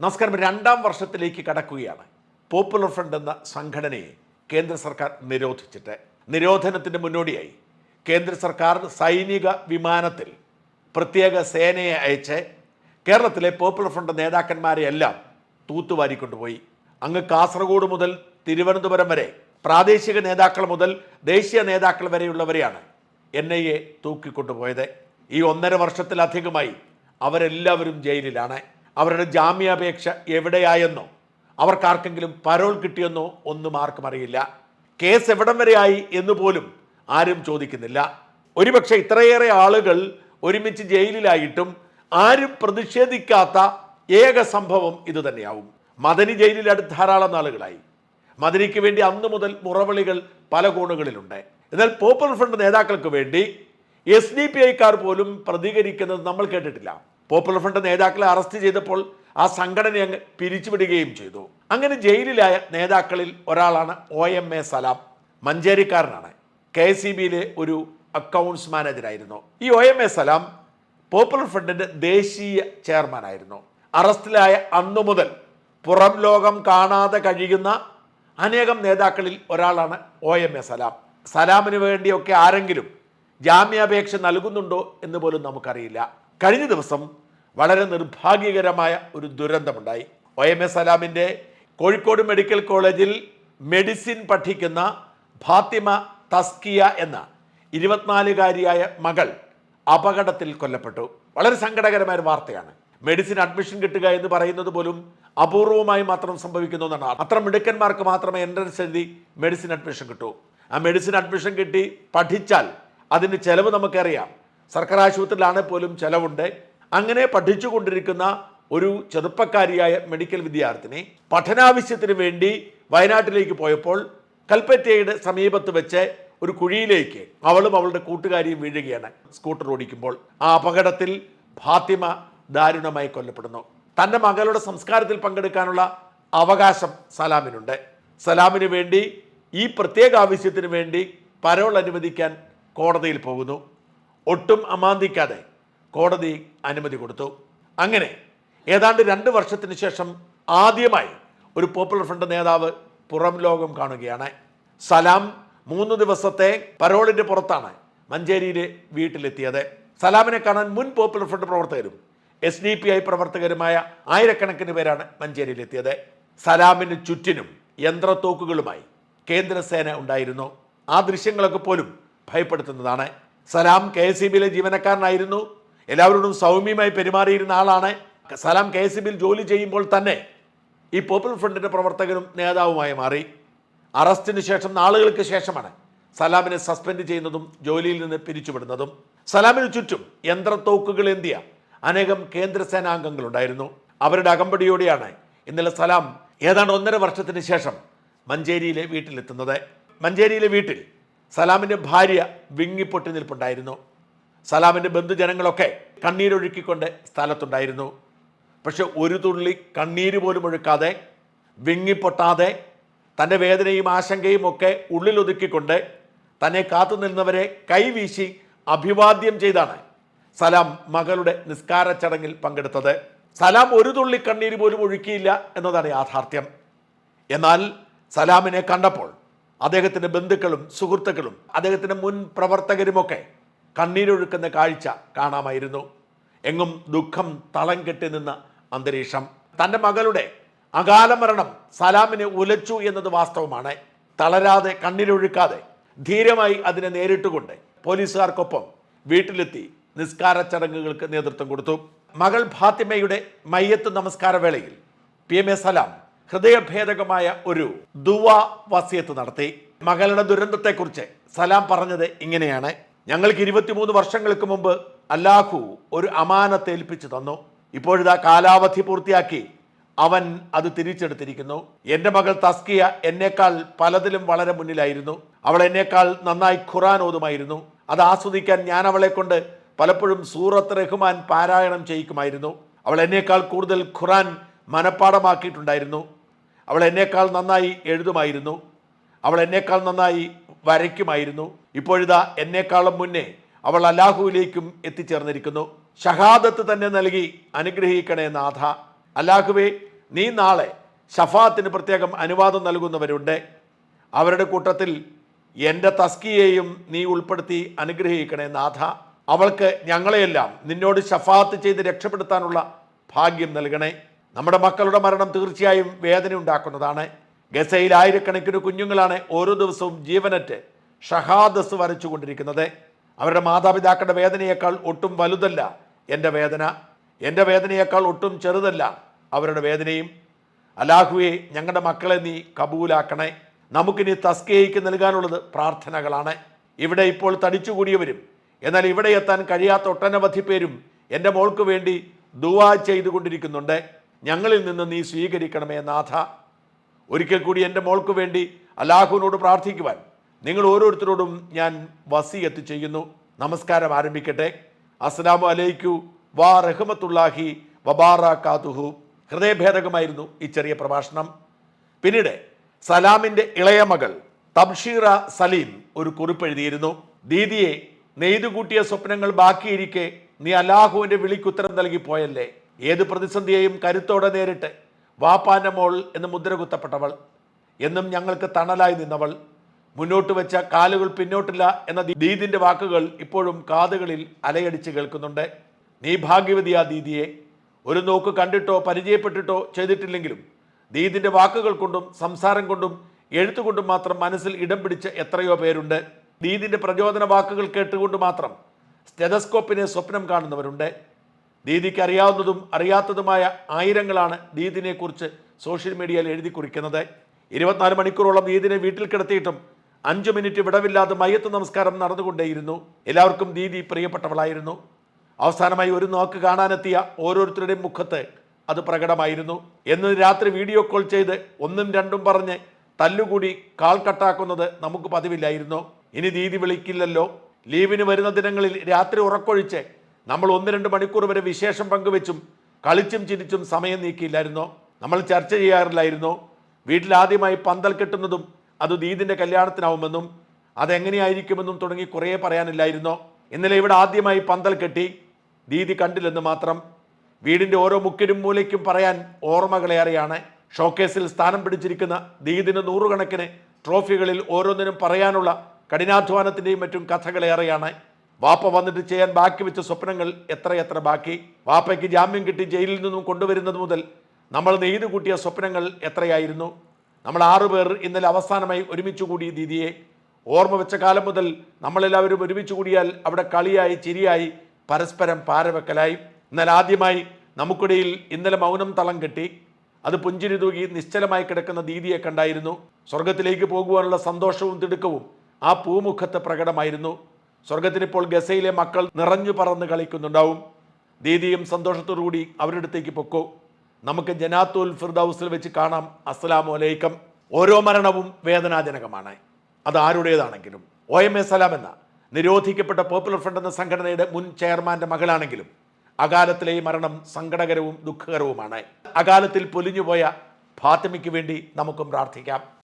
നമസ്കാരം. രണ്ടാം വർഷത്തിലേക്ക് കടക്കുകയാണ്. പോപ്പുലർ ഫ്രണ്ട് എന്ന സംഘടനയെ കേന്ദ്ര സർക്കാർ നിരോധിച്ചിട്ട്. നിരോധനത്തിന്റെ മുന്നോടിയായി കേന്ദ്ര സർക്കാർ സൈനിക വിമാനത്തിൽ പ്രത്യേക സേനയെ അയച്ച് കേരളത്തിലെ പോപ്പുലർ ഫ്രണ്ട് നേതാക്കന്മാരെ എല്ലാം തൂത്തുവാരിക്കൊണ്ടുപോയി. അങ്ങ് കാസർഗോഡ് മുതൽ തിരുവനന്തപുരം വരെ പ്രാദേശിക നേതാക്കൾ മുതൽ ദേശീയ നേതാക്കൾ വരെയുള്ളവരെയാണ് എൻ ഐ എ തൂക്കിക്കൊണ്ടുപോയത്. ഈ ഒന്നര വർഷത്തിലധികമായി അവരെല്ലാവരും ജയിലിലാണ്. അവരുടെ ജാമ്യാപേക്ഷ എവിടെയായെന്നോ അവർക്കാർക്കെങ്കിലും പരോൾ കിട്ടിയെന്നോ ഒന്നും ആർക്കും അറിയില്ല. കേസ് എവിടം വരെയായി എന്ന് പോലും ആരും ചോദിക്കുന്നില്ല. ഒരുപക്ഷെ ഇത്രയേറെ ആളുകൾ ഒരുമിച്ച് ജയിലിലായിട്ടും ആരും പ്രതിഷേധിക്കാത്ത ഏക സംഭവം ഇത് തന്നെയാവും. മദനി ജയിലിലടുത്ത് ധാരാളം നാളുകളായി. മദനിക്ക് വേണ്ടി അന്നു മുതൽ മുറവിളികൾ പല കോണുകളിലുണ്ട്. എന്നാൽ പോപ്പുലർ ഫ്രണ്ട് നേതാക്കൾക്ക് വേണ്ടി എസ് ഡി പി ഐക്കാർ പോലും പ്രതികരിക്കുന്നത് നമ്മൾ കേട്ടിട്ടില്ല. പോപ്പുലർ ഫ്രണ്ട് നേതാക്കളെ അറസ്റ്റ് ചെയ്തപ്പോൾ ആ സംഘടന അങ്ങ് പിരിച്ചുവിടുകയും ചെയ്തു. അങ്ങനെ ജയിലിലായ നേതാക്കളിൽ ഒരാളാണ് ഒ എം എ സലാം. മഞ്ചേരിക്കാരനാണ്. കെ സി ബിയിലെ ഒരു അക്കൗണ്ട്സ് മാനേജരായിരുന്നു ഈ O M A Salam popular ഫ്രണ്ടിന്റെ ദേശീയ ചെയർമാനായിരുന്നു അറസ്റ്റിലായ അന്നു മുതൽ പുറം ലോകം കാണാതെ കഴിയുന്ന അനേകം നേതാക്കളിൽ ഒരാളാണ് ഒ എം എ സലാം. സലാമിന് വേണ്ടിയൊക്കെ ആരെങ്കിലും ജാമ്യാപേക്ഷ നൽകുന്നുണ്ടോ എന്ന് പോലും നമുക്കറിയില്ല. കഴിഞ്ഞ ദിവസം വളരെ നിർഭാഗ്യകരമായ ഒരു ദുരന്തമുണ്ടായി. ഒ എം എ സലാമിന്റെ കോഴിക്കോട് മെഡിക്കൽ കോളേജിൽ മെഡിസിൻ പഠിക്കുന്ന ഫാത്തിമ തസ്കിയ എന്ന ഇരുപത്തിനാലുകാരിയായ മകൾ അപകടത്തിൽ കൊല്ലപ്പെട്ടു. വളരെ സങ്കടകരമായ ഒരു വാർത്തയാണ്. മെഡിസിൻ അഡ്മിഷൻ കിട്ടുക എന്ന് പറയുന്നത് പോലും അപൂർവമായി മാത്രം സംഭവിക്കുന്നു എന്നാണ് അത്ര മിടുക്കന്മാർക്ക് മാത്രമേ എൻട്രൻസ് എഴുതി മെഡിസിൻ അഡ്മിഷൻ കിട്ടൂ. ആ മെഡിസിൻ അഡ്മിഷൻ കിട്ടി പഠിച്ചാൽ അതിന് ചെലവ് നമുക്കറിയാം. സർക്കാർ ആശുപത്രിയിലാണ് പോലും ചെലവുണ്ട്. അങ്ങനെ പഠിച്ചുകൊണ്ടിരിക്കുന്ന ഒരു ചെറുപ്പക്കാരിയായ മെഡിക്കൽ വിദ്യാർത്ഥിനി പഠനാവശ്യത്തിന് വേണ്ടി വയനാട്ടിലേക്ക് പോയപ്പോൾ കൽപ്പറ്റയുടെ സമീപത്ത് വെച്ച് ഒരു കുഴിയിലേക്ക് അവളും അവളുടെ കൂട്ടുകാരിയും വീഴുകയാണ് സ്കൂട്ടർ ഓടിക്കുമ്പോൾ. ആ അപകടത്തിൽ ഫാത്തിമ ദാരുണമായി കൊല്ലപ്പെടുന്നു. തന്റെ മകളുടെ സംസ്കാരത്തിൽ പങ്കെടുക്കാനുള്ള അവകാശം സലാമിനുണ്ട്. സലാമിന് വേണ്ടി ഈ പ്രത്യേക ആവശ്യത്തിന് വേണ്ടി പരോൾ അനുവദിക്കാൻ കോടതിയിൽ പോകുന്നു. ഒട്ടും അമാന്തിക്കാതെ കോടതി അനുമതി കൊടുത്തു. അങ്ങനെ ഏതാണ്ട് രണ്ട് വർഷത്തിന് ശേഷം ആദ്യമായി ഒരു പോപ്പുലർ ഫ്രണ്ട് നേതാവ് പുറം ലോകം കാണുകയാണ്. സലാം മൂന്ന് ദിവസത്തെ പരോളിന്റെ പുറത്താണ് മഞ്ചേരിയിലെ വീട്ടിലെത്തിയത്. സലാമിനെ കാണാൻ മുൻ പോപ്പുലർ ഫ്രണ്ട് പ്രവർത്തകരും എസ് ഡി പി ഐ പ്രവർത്തകരുമായ ആയിരക്കണക്കിന് പേരാണ് മഞ്ചേരിയിലെത്തിയത്. സലാമിന് ചുറ്റിനും യന്ത്രത്തോക്കുകളുമായി കേന്ദ്രസേന ഉണ്ടായിരുന്നു. ആ ദൃശ്യങ്ങളൊക്കെ പോലും ഭയപ്പെടുത്തുന്നതാണ്. സലാം കെ എസ് സി ബിയിലെ ജീവനക്കാരനായിരുന്നു. എല്ലാവരോടും സൗമ്യമായി പെരുമാറിയിരുന്ന ആളാണ്. സലാം കെ എസ് സി ബിയിൽ ജോലി ചെയ്യുമ്പോൾ തന്നെ ഈ പോപ്പുലർ ഫ്രണ്ടിന്റെ പ്രവർത്തകനും നേതാവുമായി മാറി. അറസ്റ്റിന് ശേഷം നാളുകൾക്ക് ശേഷമാണ് സലാമിനെ സസ്പെൻഡ് ചെയ്യുന്നതും ജോലിയിൽ നിന്ന് പിരിച്ചുവിടുന്നതും. സലാമിന് ചുറ്റും യന്ത്രത്തോക്കുകൾ എന്തിയ അനേകം കേന്ദ്ര സേനാംഗങ്ങളുണ്ടായിരുന്നു അവരുടെ അകമ്പടിയോടെയാണ് ഇന്നലെ സലാം ഏതാണ്ട് ഒന്നര വർഷത്തിന് ശേഷം മഞ്ചേരിയിലെ വീട്ടിലെത്തുന്നത്. മഞ്ചേരിയിലെ വീട്ടിൽ സലാമിന്റെ ഭാര്യ വിങ്ങിപ്പൊട്ടി നിൽപ്പുണ്ടായിരുന്നു. സലാമിന്റെ ബന്ധുജനങ്ങളൊക്കെ കണ്ണീരൊഴുക്കിക്കൊണ്ട് സ്ഥലത്തുണ്ടായിരുന്നു. പക്ഷെ ഒരു തുള്ളി കണ്ണീര് പോലും ഒഴുക്കാതെ വിങ്ങിപ്പൊട്ടാതെ തന്റെ വേദനയും ആശങ്കയും ഒക്കെ ഉള്ളിലൊതുക്കിക്കൊണ്ട് തന്നെ കാത്തു നിന്നവരെ കൈവീശി അഭിവാദ്യം ചെയ്താണ് സലാം മകളുടെ നിസ്കാര ചടങ്ങിൽ പങ്കെടുത്തത്. സലാം ഒരു തുള്ളി കണ്ണീര് പോലും ഒഴുക്കിയില്ല എന്നതാണ് യാഥാർത്ഥ്യം. എന്നാൽ സലാമിനെ കണ്ടപ്പോൾ അദ്ദേഹത്തിന്റെ ബന്ധുക്കളും സുഹൃത്തുക്കളും അദ്ദേഹത്തിന്റെ മുൻ പ്രവർത്തകരുമൊക്കെ കണ്ണീരൊഴുക്കുന്ന കാഴ്ച കാണാമായിരുന്നു. എങ്ങും ദുഃഖം തളം കെട്ടി നിന്ന അന്തരീക്ഷം. തന്റെ മകളുടെ അകാല മരണം സലാമിനെ ഉലച്ചു എന്നത് വാസ്തവമാണ്. തളരാതെ കണ്ണീരൊഴുക്കാതെ ധീരമായി അതിനെ നേരിട്ടുകൊണ്ട് പോലീസുകാർക്കൊപ്പം വീട്ടിലെത്തി നിസ്കാര ചടങ്ങുകൾക്ക് നേതൃത്വം കൊടുത്തു. മകൾ ഫാത്തിമയുടെ മയ്യത്ത് നമസ്കാര വേളയിൽ പി എം എ സലാം ഹൃദയഭേദകമായ ഒരു ദുവ വസിയത്ത് നടത്തി. മകളുടെ ദുരന്തത്തെക്കുറിച്ച് സലാം പറഞ്ഞത് ഇങ്ങനെയാണ്. ഞങ്ങൾക്ക് ഇരുപത്തിമൂന്ന് വർഷങ്ങൾക്ക് മുമ്പ് അല്ലാഹു ഒരു അമാനത്ത് ഏൽപ്പിച്ചു തന്നു. ഇപ്പോഴിതാ കാലാവധി പൂർത്തിയാക്കി അവൻ അത് തിരിച്ചെടുത്തിരിക്കുന്നു. എന്റെ മകൾ തസ്കിയ എന്നേക്കാൾ പലതിലും വളരെ മുന്നിലായിരുന്നു. അവൾ എന്നേക്കാൾ നന്നായി ഖുറാൻ ഓതുമായിരുന്നു. അത് ആസ്വദിക്കാൻ ഞാൻ അവളെ കൊണ്ട് പലപ്പോഴും സൂറത്ത് റഹ്മാൻ പാരായണം ചെയ്യിക്കുമായിരുന്നു. അവൾ എന്നേക്കാൾ കൂടുതൽ ഖുറാൻ മനഃപ്പാടമാക്കിയിട്ടുണ്ടായിരുന്നു അവൾ എന്നേക്കാൾ നന്നായി എഴുതുമായിരുന്നു. അവൾ എന്നേക്കാൾ നന്നായി വരയ്ക്കുമായിരുന്നു. ഇപ്പോഴിതാ എന്നേക്കാളും മുന്നേ അവൾ അല്ലാഹുവിലേക്കും എത്തിച്ചേർന്നിരിക്കുന്നു. ഷഹാദത്ത് തന്നെ നൽകി അനുഗ്രഹിക്കണേ നാഥ. അല്ലാഹുവെ നീ നാളെ ഷഫാത്തിന് പ്രത്യേകം അനുവാദം നൽകുന്നവരുണ്ട്. അവരുടെ കൂട്ടത്തിൽ എന്റെ തസ്കിയെയും നീ ഉൾപ്പെടുത്തി അനുഗ്രഹിക്കണേ നാഥ. അവൾക്ക് ഞങ്ങളെയെല്ലാം നിന്നോട് ഷഫാത്ത് ചെയ്ത് രക്ഷപ്പെടുത്താനുള്ള ഭാഗ്യം നൽകണേ. നമ്മുടെ മക്കളുടെ മരണം തീർച്ചയായും വേദന ഉണ്ടാക്കുന്നതാണ്. ഗസയിൽ ആയിരക്കണക്കിന് കുഞ്ഞുങ്ങളാണ് ഓരോ ദിവസവും ജീവനറ്റ് ഷഹാദസ് വരച്ചുകൊണ്ടിരിക്കുന്നത്. അവരുടെ മാതാപിതാക്കളുടെ വേദനയേക്കാൾ ഒട്ടും വലുതല്ല എന്റെ വേദന. എന്റെ വേദനയേക്കാൾ ഒട്ടും ചെറുതല്ല അവരുടെ വേദനയും. അലാഹുവെ ഞങ്ങളുടെ മക്കളെ നീ കബൂലാക്കണേ. നമുക്കിനി തസ്കേയ്ക്ക് നൽകാനുള്ളത് പ്രാർത്ഥനകളാണ്. ഇവിടെ ഇപ്പോൾ തടിച്ചുകൂടിയവരും എന്നാൽ ഇവിടെ എത്താൻ കഴിയാത്ത ഒട്ടനവധി പേരും എന്റെ മോൾക്ക് വേണ്ടി ദുവാ ചെയ്തുകൊണ്ടിരിക്കുന്നുണ്ട്. ഞങ്ങളിൽ നിന്ന് നീ സ്വീകരിക്കണമേ നാഥ. ഒരിക്കൽ കൂടി എന്റെ മോൾക്ക് വേണ്ടി അല്ലാഹുവിനോട് പ്രാർത്ഥിക്കുവാൻ നിങ്ങൾ ഓരോരുത്തരോടും ഞാൻ വസിയത്ത് ചെയ്യുന്നു. നമസ്കാരം ആരംഭിക്കട്ടെ. അസ്സലാമു അലൈക്കു വാ റഹ്മത്തുല്ലാഹി കാതുഹു ഹൃദയഭേദകമായിരുന്നു ഈ ചെറിയ പ്രഭാഷണം. പിന്നീട് സലാമിന്റെ ഇളയ മകൾ തബ്ഷീറ സലീം ഒരു കുറിപ്പ് എഴുതിയിരുന്നു. ദീദിയെ നെയ്തുകൂട്ടിയ സ്വപ്നങ്ങൾ ബാക്കിയിരിക്കെ നീ അലാഹുവിന്റെ വിളിക്കുത്തരം നൽകി പോയല്ലേ? ഏത് പ്രതിസന്ധിയെയും കരുത്തോടെ നേരിട്ട് വാപ്പാന്റെ മോൾ എന്ന് മുദ്ര കുത്തപ്പെട്ടവൾ എന്നും ഞങ്ങൾക്ക് തണലായി നിന്നവൾ മുന്നോട്ട് വെച്ച കാലുകൾ പിന്നോട്ടില്ല എന്ന ദീദിന്റെ വാക്കുകൾ ഇപ്പോഴും കാതുകളിൽ അലയടിച്ച് കേൾക്കുന്നുണ്ട്. നീ ഭാഗ്യവതിയാ ദീദിയെ. ഒരു നോക്ക് കണ്ടിട്ടോ പരിചയപ്പെട്ടിട്ടോ ചെയ്തിട്ടില്ലെങ്കിലും ദീദിന്റെ വാക്കുകൾ കൊണ്ടും സംസാരം കൊണ്ടും എഴുത്തുകൊണ്ടും മാത്രം മനസ്സിൽ ഇടം പിടിച്ച എത്രയോ പേരുണ്ട്. ദീദിന്റെ പ്രചോദന വാക്കുകൾ കേട്ടുകൊണ്ട് മാത്രം സ്റ്റെതസ്കോപ്പിനെ സ്വപ്നം കാണുന്നവരുണ്ട്. ദീദിക്ക് അറിയാവുന്നതും അറിയാത്തതുമായ ആയിരങ്ങളാണ് ദീദിനെക്കുറിച്ച് സോഷ്യൽ മീഡിയയിൽ എഴുതി കുറിക്കുന്നത്. ഇരുപത്തിനാല് മണിക്കൂറോളം ദീദിനെ വീട്ടിൽ കിടത്തിയിട്ടും അഞ്ച് മിനിറ്റ് വിടവില്ലാതെ മയ്യത്ത് നമസ്കാരം നടന്നുകൊണ്ടേയിരുന്നു. എല്ലാവർക്കും ദീദി പ്രിയപ്പെട്ടവളായിരുന്നു. അവസാനമായി ഒരു നോക്ക് കാണാനെത്തിയ ഓരോരുത്തരുടെയും മുഖത്ത് അത് പ്രകടമായിരുന്നു. എന്ന് രാത്രി വീഡിയോ കോൾ ചെയ്ത് ഒന്നും രണ്ടും പറഞ്ഞ് തല്ലുകൂടി കാൽ കട്ടാക്കുന്നത് നമുക്ക് പതിവില്ലായിരുന്നു. ഇനി ദീദി വിളിക്കില്ലല്ലോ. ലീവിന് വരുന്ന ദിനങ്ങളിൽ രാത്രി ഉറക്കൊഴിച്ച് നമ്മൾ ഒന്ന് രണ്ട് മണിക്കൂർ വരെ വിശേഷം പങ്കുവെച്ചും കളിച്ചും ചിരിച്ചും സമയം നീക്കിയില്ലായിരുന്നോ? നമ്മൾ ചർച്ച ചെയ്യാറില്ലായിരുന്നോ? വീട്ടിൽ ആദ്യമായി പന്തൽ കെട്ടുന്നതും അത് ദീദിന്റെ കല്യാണത്തിനാവുമെന്നും അതെങ്ങനെയായിരിക്കുമെന്നും തുടങ്ങി കുറേ പറയാനില്ലായിരുന്നോ? ഇന്നലെ ഇവിടെ ആദ്യമായി പന്തൽ കെട്ടി ദീദി കണ്ടില്ലെന്ന് മാത്രം വീടിന്റെ ഓരോ മുക്കിനും മൂലയ്ക്കും പറയാൻ ഓർമ്മകളേറെയാണ് ഷോക്കേസിൽ സ്ഥാനം പിടിച്ചിരിക്കുന്ന ദീദിന് നൂറുകണക്കിന് ട്രോഫികളിൽ ഓരോന്നിനും പറയാനുള്ള കഠിനാധ്വാനത്തിന്റെയും മറ്റും കഥകളേറെയാണ് വാപ്പ വന്നിട്ട് ചെയ്യാൻ ബാക്കി വെച്ച സ്വപ്നങ്ങൾ എത്രയെത്ര ബാക്കി? വാപ്പയ്ക്ക് ജാമ്യം കിട്ടി ജയിലിൽ നിന്നും കൊണ്ടുവരുന്നത് മുതൽ നമ്മൾ നെയ്തു കൂട്ടിയ സ്വപ്നങ്ങൾ എത്രയായിരുന്നു? നമ്മൾ ആറുപേർ ഇന്നലെ അവസാനമായി ഒരുമിച്ച് കൂടി ദീദിയെ. ഓർമ്മ വെച്ച കാലം മുതൽ നമ്മളെല്ലാവരും ഒരുമിച്ച് കൂടിയാൽ അവിടെ കളിയായി ചിരിയായി പരസ്പരം പാരവെക്കലായി. എന്നാൽ ആദ്യമായി നമുക്കിടയിൽ ഇന്നലെ മൗനം തളം കെട്ടി. അത് പുഞ്ചിരി തൂകി നിശ്ചലമായി കിടക്കുന്ന ദീദിയെ കണ്ടായിരുന്നു. സ്വർഗത്തിലേക്ക് പോകുവാനുള്ള സന്തോഷവും തിടുക്കവും ആ പൂമുഖത്ത് പ്രകടമായിരുന്നു. സ്വർഗത്തിനിപ്പോൾ ഗസയിലെ മക്കൾ നിറഞ്ഞു പറന്ന് കളിക്കുന്നുണ്ടാവും. ദീദിയും സന്തോഷത്തോടു കൂടി അവരുടെ അടുത്തേക്ക് പൊക്കോ. നമുക്ക് ജനാത്തുൽ ഫിർദൌസിൽ വെച്ച് കാണാം. അസ്സലാമു അലൈക്കം. ഓരോ മരണവും വേദനാജനകമാണ്. അത് ആരുടേതാണെങ്കിലും. ഒ എം എ സലാം എന്ന നിരോധിക്കപ്പെട്ട പോപ്പുലർ ഫ്രണ്ട് എന്ന സംഘടനയുടെ മുൻ ചെയർമാന്റെ മകളാണെങ്കിലും അകാലത്തിലെ ഈ മരണം സങ്കടകരവും ദുഃഖകരവുമാണ്. അകാലത്തിൽ പൊലിഞ്ഞുപോയ ഫാത്തിമയ്ക്ക് വേണ്ടി നമുക്കും പ്രാർത്ഥിക്കാം.